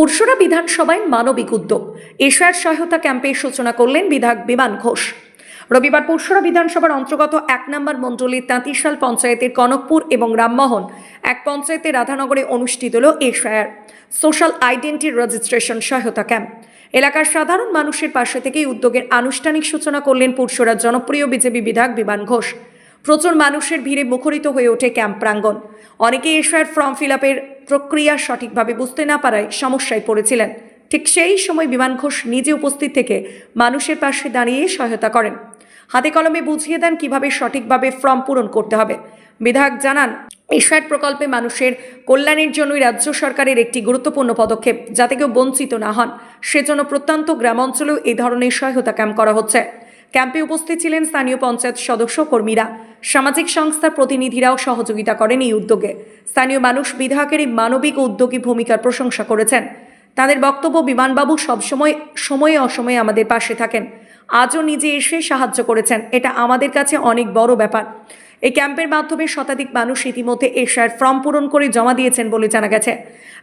পুরসুরা বিধানসভায় মানবিক উদ্যোগ। এশিয়ার সহায়তা ক্যাম্পের সূচনা করলেন বিধায়ক বিমান ঘোষ। রবিবার পুরসুরা বিধানসভার অন্তর্গত এক নম্বর মণ্ডলীর তাঁতিশাল পঞ্চায়েতের কনকপুর এবং রামমোহন এক পঞ্চায়েতের রাধানগরে অনুষ্ঠিত হল এশিয়ার সোশ্যাল আইডেন্টি রেজিস্ট্রেশন সহায়তা ক্যাম্প। এলাকার সাধারণ মানুষের পাশে থেকেই উদ্যোগের আনুষ্ঠানিক সূচনা করলেন পুরসুরার জনপ্রিয় বিজেপি বিধায়ক বিমান ঘোষ। প্রচুর মানুষের ভিড়ে মুখরিত হয়ে ওঠে ক্যাম্প প্রাঙ্গণ। অনেকেই এশিয়ার ফর্ম ফিল আপের প্রক্রিয়া সঠিকভাবে বুঝতে না পারায় সমস্যায় পড়েছিলেন। ঠিক সেই সময় বিমান ঘোষ নিজে উপস্থিত থেকে মানুষের পাশে দাঁড়িয়ে সহায়তা করেন। হাতে কলমে বুঝিয়ে দেন কীভাবে সঠিকভাবে ফর্ম পূরণ করতে হবে। বিধায়ক জানান এশিয়ার প্রকল্পে মানুষের কল্যাণের জন্যই রাজ্য সরকারের একটি গুরুত্বপূর্ণ পদক্ষেপ, যাতে কেউ বঞ্চিত না হন। সেজন্য প্রত্যন্ত গ্রামাঞ্চলেও এই ধরনের সহায়তা ক্যাম্প করা হচ্ছে। ক্যাম্পে উপস্থিত ছিলেন স্থানীয় পঞ্চায়েত সদস্য কর্মীরা। সামাজিক সংস্থার প্রতিনিধিরাও সহযোগিতা করেন এই উদ্যোগে। স্থানীয় মানুষ বিধায়কের এই মানবিক উদ্যোগী ভূমিকার প্রশংসা করেছেন। তাদের বক্তব্য বিমানবাবু সবসময় সময়ে অসময়ে আমাদের পাশে থাকেন। আজও নিজে এসে সাহায্য করেছেন। এটা আমাদের কাছে অনেক বড় ব্যাপার। এই ক্যাম্পের মাধ্যমে শতাধিক মানুষ ইতিমধ্যে এশিয়ার ফর্ম পূরণ করে জমা দিয়েছেন বলে জানা গেছে।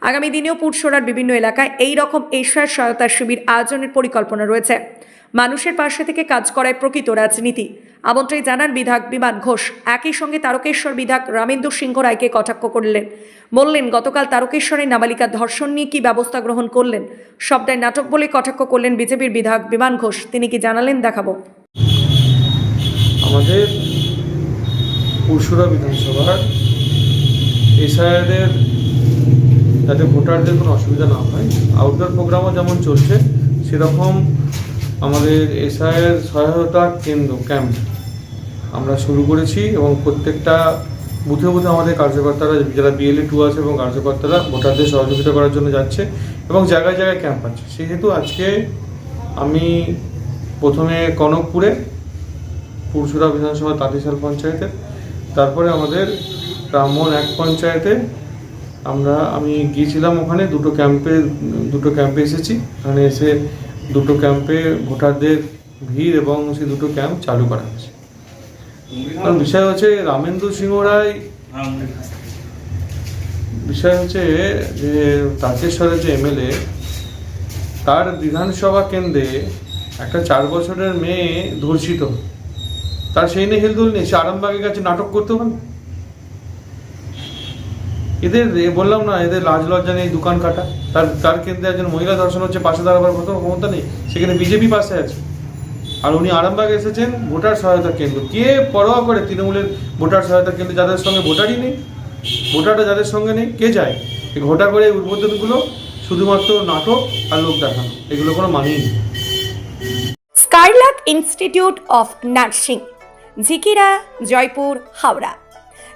আগামী দিনেও পুরসরার বিভিন্ন এলাকায় এই রকম এশিয়ার সহায়তা শিবির আয়োজনের পরিকল্পনা রয়েছে। মানুষের পাশে থেকে কাজ করায় প্রকৃত রাজনীতি। আমন্ত্রণে জানান বিধায়ক বিমান ঘোষ। একই সঙ্গে তারকেশ্বর বিধায়ক রামেন্দ্র সিংহ রায়কে কটাক্ষ করলেন। বললেন, গতকাল তারকেশ্বরের নাবালিকা ধর্ষণ নিয়ে কি ব্যবস্থা গ্রহণ করলেন? সবটাই নাটক বলে কটাক্ষ করলেন বিজেপির বিধায়ক বিমান ঘোষ। তিনি কি জানালেন? দেখাবো। আমাদের পরশুরা বিধানসভার এসআইআরের যাতে ভোটারদের কোনো অসুবিধা না হয় আউটডোর প্রোগ্রামও যেমন চলছে, সেরকম আমাদের এসআইআর সহায়তা কেন্দ্র, ক্যাম্প। আমরা শুরু করেছি এবং প্রত্যেকটা বুথে বুথে আমাদের কার্যকর্তারা, যারা বিএলএ টু আছে এবং কার্যকর্তারা ভোটারদের সহযোগিতা করার জন্য যাচ্ছে এবং জায়গায় জায়গায় ক্যাম্প আছে। সেহেতু আজকে আমি প্রথমে কনকপুরে পুরসুরা বিধানসভা তাঁতিশাল পঞ্চায়েতে, তারপরে আমাদের ব্রাহ্মণ এক পঞ্চায়েতে আমরা, আমি গিয়েছিলাম ওখানে, দুটো ক্যাম্পে দুটো ক্যাম্পে এসেছি। ওখানে এসে দুটো ক্যাম্পে ভোটারদের ভিড় এবং সেই দুটো ক্যাম্প চালু করা হয়েছে কারণ বিষয় হচ্ছে রামেন্দ্র সিংহ রায় বিষয় হচ্ছে যে তারকেশ্বরের যে এমএলএ, তার বিধানসভা কেন্দ্রে একটা চার বছরের মেয়ে ধর্ষিত তার সেই নিয়ে হেলদোল নেই, সে আরামবাগের কাছে নাটক করতে না। এদের বললাম না, এদের লাজ লজ্জা নেই, দোকান কাটা। তার তার কেন্দ্রে একজন মহিলা ধর্ষণ হচ্ছে, পাশে দাঁড়াবার মতো ক্ষমতা নেই। সেখানে বিজেপি পাশে আছে। আর উনি আরামবাগ এসেছেন, ভোটার সহায়তা কেন্দ্র। কে পরোয়া করে তৃণমূলের ভোটার সহায়তা কেন্দ্র? যাদের সঙ্গে ভোটারই নেই। ভোটারটা যাদের সঙ্গে নেই, কে যায়? এই ঘটা করে উদ্বোধনগুলো শুধুমাত্র নাটক আর লোক দেখানো। এগুলো কোনো মানেই নেই। Skylark institute of nursing, Jhikira, Joypur, Howrah.